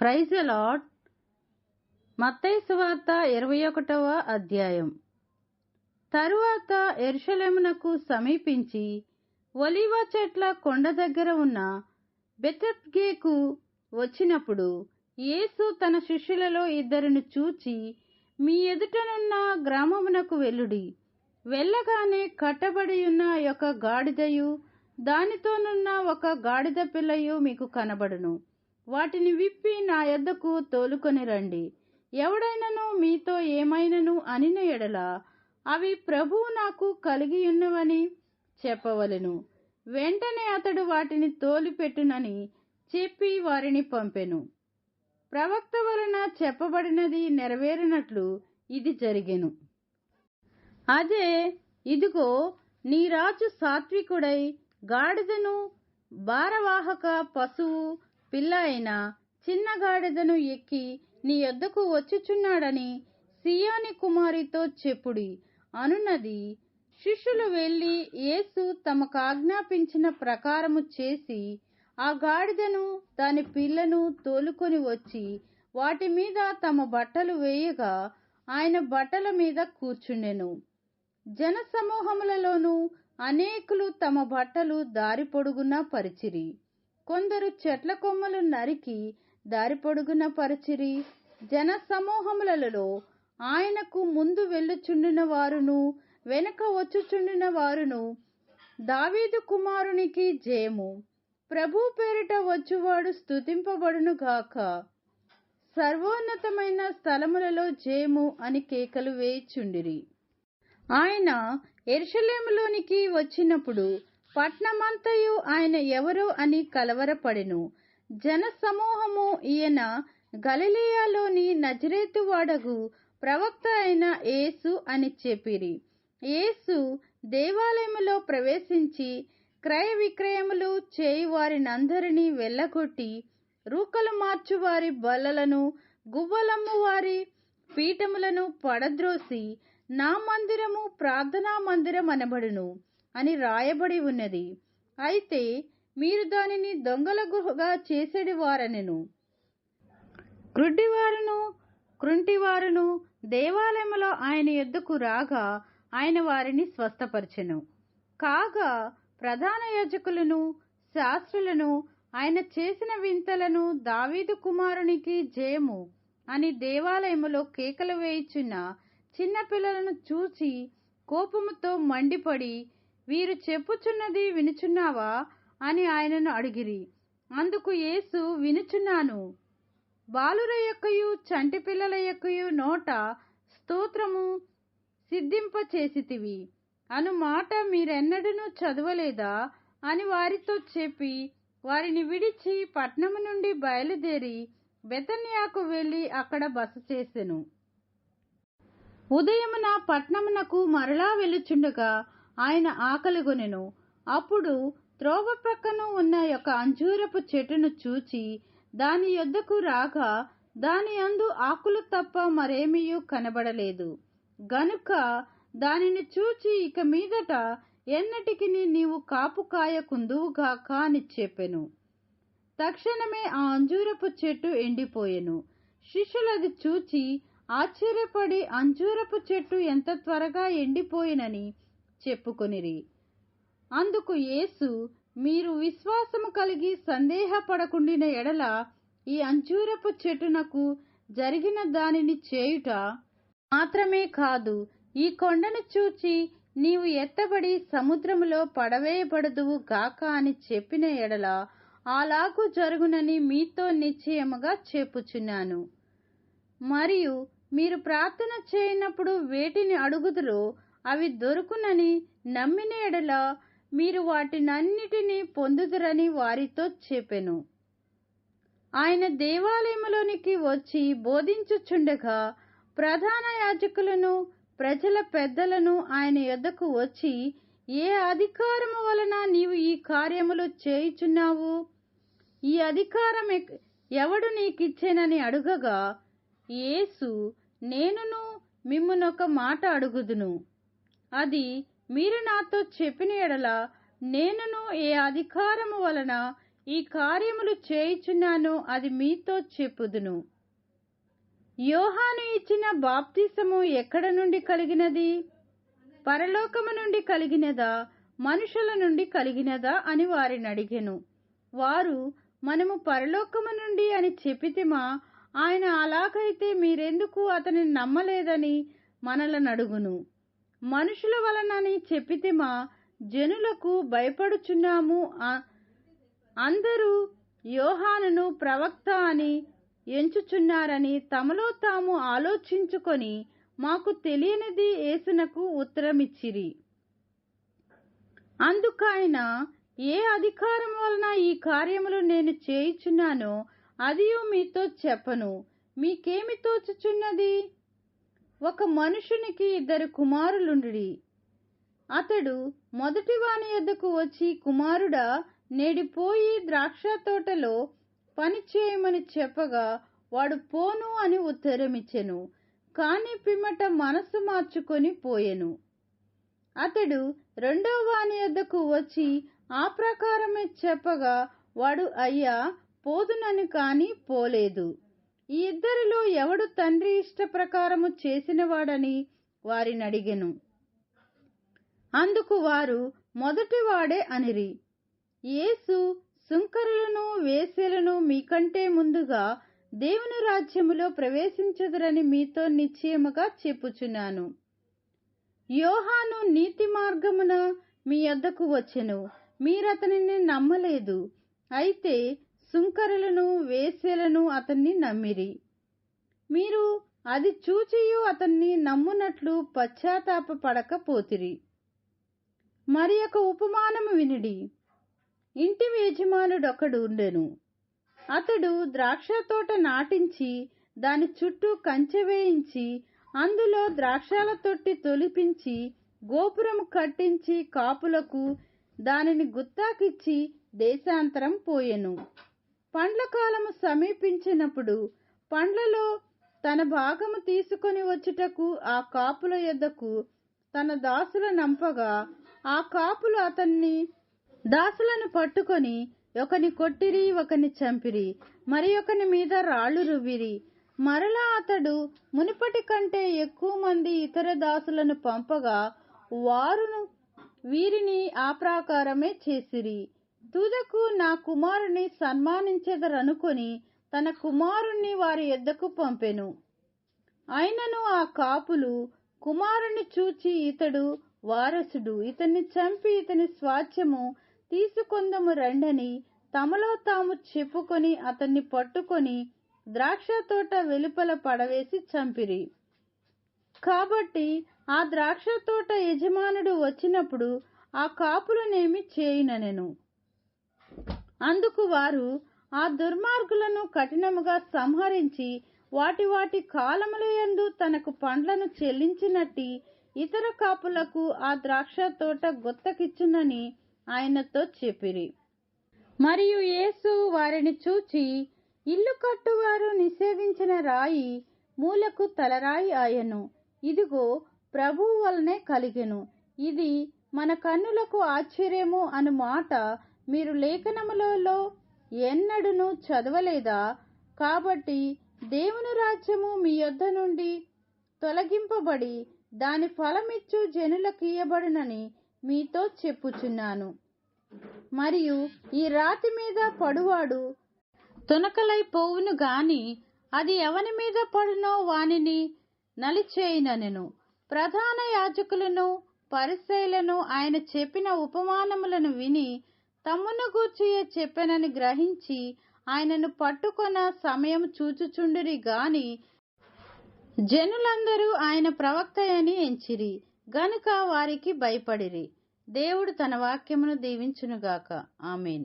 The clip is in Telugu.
ప్రైజ్ లాడ్ మత్తయి సువార్త ఇరవై ఒకటవ అధ్యాయం. తరువాత ఎరుషలేమునకు సమీపించి ఒలివ చెట్ల కొండ దగ్గర ఉన్న బెతప్గేకు వచ్చినప్పుడు యేసు తన శిష్యులలో ఇద్దరిని చూచి మీ ఎదుటనున్న గ్రామమునకు వెళ్ళుడి. వెళ్ళగానే కట్టబడి ఉన్న యొక్క గాడిదయు దానితోనున్న ఒక గాడిద పిల్లయు మీకు కనబడును. వాటిని విప్పి నా యొద్దకు తోలుకొని రండి. ఎవడైనను మీతో ఏమైనను అనిన ఎడల అవి ప్రభువు నాకు కలిగి ఉన్నవని చెప్పవలెను. వెంటనే అతడు వాటిని తోలిపెట్టునని చెప్పి వారిని పంపెను. ప్రవక్త వలన చెప్పబడినది నెరవేరినట్లు ఇది జరిగెను. అదే ఇదిగో నీ రాజు సాత్వికుడై గాడిదను భారవాహక పశువు పిల్ల అయిన చిన్న గాడిదను ఎక్కి నీ యొద్దకు వచ్చుచున్నాడని సియోని కుమారితో చెప్పుడి. అనున్నది శిష్యులు వెళ్ళి యేసు తమకు ఆజ్ఞాపించిన ప్రకారము చేసి ఆ గాడిదను దాని పిల్లను తోలుకొని వచ్చి వాటి మీద తమ బట్టలు వేయగా ఆయన బట్టల మీద కూర్చుండెను. జన సమూహములలోనూ అనేకులు తమ బట్టలు దారి పొడుగున పరిచిరి. కొందరు చెట్ల కొమ్మలు నరికి దారి పొడుగున పరిచిరి. జన సమూహములలో ఆయనకు ముందు వెళ్ళుచుండిన వారును వెనక వచ్చుచుండిన వారును దావీదు కుమారునికి జయము. ప్రభు పేరిట వచ్చువాడు స్తుతింపబడును గాక. సర్వోన్నతమైన స్థలములలో జయము అని కేకలు వేయిచుండిరి. ఆయన ఎరుషలేములోనికి వచ్చినప్పుడు పట్నమంతయు ఆయన ఎవరు అని కలవరపడెను. జన సమూహము ఈయన గలిలియాలోని నజరేతు వాడగు ప్రవక్త అయిన యేసు అని చెప్పిరి. యేసు దేవాలయములో ప్రవేశించి క్రయ విక్రయములు చేయి వారినందరినీ వెళ్ళగొట్టి రూకలు మార్చువారి బల్లలను గువ్వలమ్ము వారి పీఠములను పడద్రోసి నా మందిరము ప్రార్థనా మందిరం అనబడును అని రాయబడి ఉన్నది. అయితే మీరు దానిని దొంగల గుహగా చేసేడి వారనెను గ్రుడ్డివారును కృంటివారును దేవాలయంలో ఆయన ఎద్దుకు రాగా ఆయన వారిని స్వస్థపరచెను. కాగా ప్రధాన యాజకులను శాస్త్రులను ఆయన చేసిన వింతలను దావీదు కుమారునికి జయము అని దేవాలయములో కేకలు వేయుచున్న చిన్నపిల్లలను చూచి కోపముతో మండిపడి వీరు చెప్పుచున్నది వినుచున్నావా అని ఆయనను అడిగిరి. అందుకు యేసు వినుచున్నాను. బాలుర యొక్కయు చంటి పిల్లల యొక్కయు నోట స్తోత్రము సిద్ధింప చేసితివి. అను మాట మీరెన్నడూ చదవలేదా అని వారితో చెప్పి వారిని విడిచి పట్నము నుండి బయలుదేరి బెతన్యాకు వెళ్ళి అక్కడ బస చేసెను. ఉదయమున పట్నమునకు మరలా వెళ్ళుచుండగా ఆయన ఆకలిగొనెను అప్పుడు త్రోవ ప్రక్కన ఉన్న యొక్క అంజూరపు చెట్టును చూచి దాని యొద్దకు రాగా దాని అందు ఆకులు తప్ప మరేమీయూ కనబడలేదు. గనుక దానిని చూచి ఇక మీదట ఎన్నటికి నీవు కాపు కాయకుందువుగాక అని చెప్పెను. తక్షణమే ఆ అంజూరపు చెట్టు ఎండిపోయెను. శిష్యులది చూచి ఆశ్చర్యపడి అంజూరపు చెట్టు ఎంత త్వరగా ఎండిపోయినని చెప్పుకొనిరి. అందుకు యేసు మీరు విశ్వాసము కలిగి సందేహపడకుండిన ఎడల ఈ అంజూరపు చెట్టునకు జరిగిన దానిని చేయుట మాత్రమే కాదు ఈ కొండను చూచి నీవు ఎత్తబడి సముద్రములో పడవేయబడదువు గాక అని చెప్పిన ఎడల అలాగు జరుగునని మీతో నిశ్చయముగా చెప్పుచున్నాను. మరియు మీరు ప్రార్థన చేయనప్పుడు వేటిని అడుగుదురో అవి దొరుకునని నమ్మిన ఎడల మీరు వాటినన్నిటినీ పొందుదురని వారితో చెప్పెను. ఆయన దేవాలయములోనికి వచ్చి బోధించుచుండగా ప్రధాన యాజకులను ప్రజల పెద్దలను ఆయన యొద్దకు వచ్చి ఏ అధికారము వలన నీవు ఈ కార్యములు చేయుచున్నావు? ఈ అధికారం ఎవడు నీకిచ్చేనని అడుగగా యేసు నేనును మిమ్మనొక మాట అడుగుదును. అది మీరు నాతో చెప్పిన ఎడల నేనును ఏ అధికారము వలన ఈ కార్యములు చేయుచున్నానో అది మీతో చెప్పుదును. యోహాను ఇచ్చిన బాప్తిసము ఎక్కడ నుండి కలిగినది? పరలోకము నుండి కలిగినదా? మనుషుల నుండి కలిగినదా అని వారిని అడిగెను. వారు మనము పరలోకము నుండి అని చెప్పితిమా? ఆయన అలాగైతే మీరెందుకు అతనిని నమ్మలేదని మనలను అడుగును. మనుషుల వలనని చెప్పితిమా జనులకు భయపడుచున్నాము. అందరూ యోహానును ప్రవక్త అని ఎంచుచున్నారని తమలో తాము ఆలోచించుకొని మాకు తెలియనిది యేసునకు ఉత్తరమిచ్చిరి. అందుకైన ఏ అధికారం వలన ఈ కార్యములు నేను చేయుచున్నానో అదియు మీతో చెప్పను. మీకేమి తోచుచున్నది? ఒక మనుషునికి ఇద్దరు కుమారులుండుడి. అతడు మొదటి వాని యొద్దకు వచ్చి కుమారుడా నేడిపోయి ద్రాక్ష తోటలో పని చేయమని చెప్పగా వాడు పోను అని ఉత్తరమిచ్చెను కాని పిమ్మట మనసు మార్చుకొని పోయెను. అతడు రెండో వాని యొద్దకు వచ్చి ఆ ప్రకారమే చెప్పగా వాడు అయ్యా పోదునని కాని పోలేదు. ఈ ఇద్దరిలో ఎవడు తండ్రి ఇష్ట ప్రకారము చేసినవాడని వారిని అడిగెను అందుకు వారు మొదటివాడే అనిరి. యేసు సుంకరులను వేశ్యలను మీకంటే ముందుగా దేవుని రాజ్యములో ప్రవేశించదురని మీతో నిశ్చయముగా చెప్పుచున్నాను. యోహాను నీతి మార్గమున మీ వద్దకు వచ్చెను. మీరతనిని నమ్మలేదు. అయితే సుంకరులను వేశ్యలను అతన్ని నమ్మిరి. మీరు అది చూచియు అతన్ని నమ్మునట్లు పశ్చాత్తాప పడకపోతిరి. మరి ఒక ఉపమానము వినిడి. ఇంటి యజమానుడొకడు ఉండెను. అతడు ద్రాక్ష తోట నాటించి దాని చుట్టూ కంచె వేయించి అందులో ద్రాక్షాల తొట్టి తొలిపించి గోపురం కట్టించి కాపులకు దానిని గుత్తాకిచ్చి దేశాంతరం పోయెను. పండ్ల కాలము సమీపించినప్పుడు పండ్లలో తన భాగము తీసుకొని వచ్చుటకు ఆ కాపుల యొద్దకు తన దాసుల నంపగా ఆ కాపులు అతన్ని దాసులను పట్టుకొని ఒకని కొట్టిరి ఒకని చంపిరి మరి ఒకని మీద రాళ్ళు రువ్విరి. మరలా అతడు మునుపటి కంటే ఎక్కువ మంది ఇతర దాసులను పంపగా వారును వీరిని ఆ ప్రాకారమే చేసిరి. తుదకు నా కుమారుని సన్మానించెదరనుకొని తన కుమారుణ్ణి వారి ఎద్దకు పంపెను. అయినను ఆ కాపులు కుమారుని చూచి ఇతడు వారసుడు. ఇతన్ని చంపి ఇతని స్వాస్థ్యము తీసుకొందము రండని తమలో తాము చెప్పుకొని అతన్ని పట్టుకొని ద్రాక్ష తోట వెలుపల పడవేసి చంపిరి. కాబట్టి ఆ ద్రాక్ష తోట యజమానుడు వచ్చినప్పుడు ఆ కాపులనేమి చేయుననెను. అందుకు వారు ఆ దుర్మార్గులను కఠినముగా సంహరించి వాటి వాటి కాలముల యందు తనకు పండ్లను చెల్లించినట్టి ఇతర కాపులకు ఆ ద్రాక్ష తోట గుత్తకిచ్చునని ఆయనతో చెప్పిరి. మరియు యేసు వారిని చూచి ఇల్లు కట్టువారు నిషేధించిన రాయి మూలకు తలరాయి ఆయను. ఇదిగో ప్రభువు వలనే కలిగెను. ఇది మన కన్నులకు ఆశ్చర్యము అను మాట మీరు లేఖనములలో ఎన్నడును చదవలేదా? కాబట్టి దేవుని రాజ్యము మీ యొద్ద నుండి తొలగింపబడి దాని ఫలమిచ్చు జనులకియబడునని మీతో చెప్పుచున్నాను. మరియు ఈ రాతి మీద పడువాడు తునకలైపోవును గాని అది ఎవని మీద పడునో వానిని నలిచేయుననెను. ప్రధాన యాజకులను పరిసైలను ఆయన చెప్పిన ఉపమానములను విని తమ్మును గూర్చి చెప్పెనని గ్రహించి ఆయనను పట్టుకొన సమయం చూచుచుండిరి గాని జనులందరూ ఆయన ప్రవక్తయని ఎంచిరి గనుక వారికి భయపడిరి. దేవుడు తన వాక్యమును దీవించునుగాక. ఆమెన్.